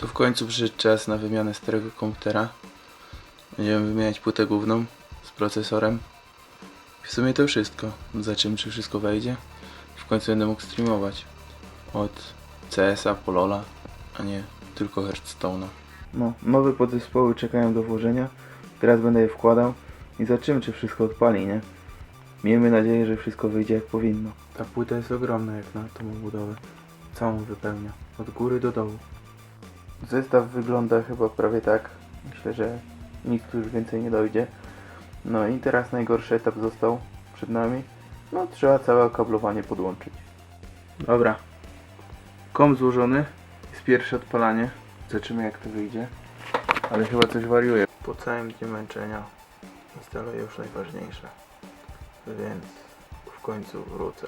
To w końcu przyszedł czas na wymianę starego komputera. Będziemy wymieniać płytę główną z procesorem. I w sumie to wszystko. Zobaczymy czy wszystko wejdzie. W końcu będę mógł streamować. Od CS-a, Polola, a nie tylko Hearthstone'a. No, nowe podzespoły czekają do włożenia. Teraz będę je wkładał i zobaczymy, czy wszystko odpali, nie? Miejmy nadzieję, że wszystko wyjdzie jak powinno. Ta płyta jest ogromna jak na tą budowę. Całą wypełnia. Od góry do dołu. Zestaw wygląda chyba prawie tak. Myślę, że nikt tu już więcej nie dojdzie. No i teraz najgorszy etap został przed nami. No trzeba całe okablowanie podłączyć. Dobra. Kom złożony. Jest pierwsze odpalanie. Zobaczymy jak to wyjdzie. Ale chyba coś wariuje. Po całym dniu męczenia instaluję już najważniejsze. Więc w końcu wrócę.